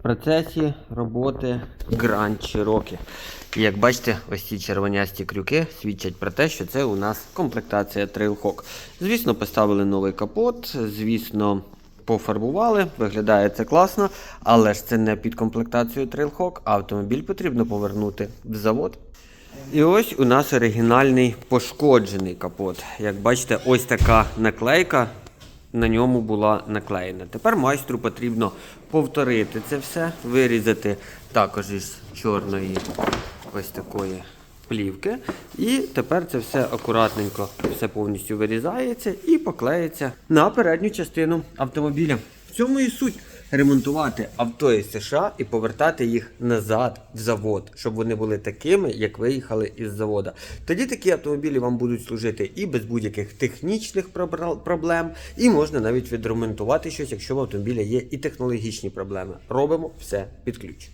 в процесі роботи Grand Cherokee. І як бачите, ось ці червонясті крюки свідчать про те, що це у нас комплектація Trailhawk. Звісно, поставили новий капот, звісно, пофарбували, виглядає це класно, але ж це не під комплектацію Trailhawk, автомобіль потрібно повернути в завод. І ось у нас оригінальний пошкоджений капот. Як бачите, ось така наклейка на ньому була наклеєна. Тепер майстру потрібно повторити це все, вирізати також із чорної ось такої плівки. І тепер це все акуратненько, все повністю вирізається і поклеїться на передню частину автомобіля. В цьому і суть ремонтувати авто із США і повертати їх назад в завод, щоб вони були такими, як виїхали із завода. Тоді такі автомобілі вам будуть служити і без будь-яких технічних проблем, і можна навіть відремонтувати щось, якщо в автомобіля є і технологічні проблеми. Робимо все під ключ.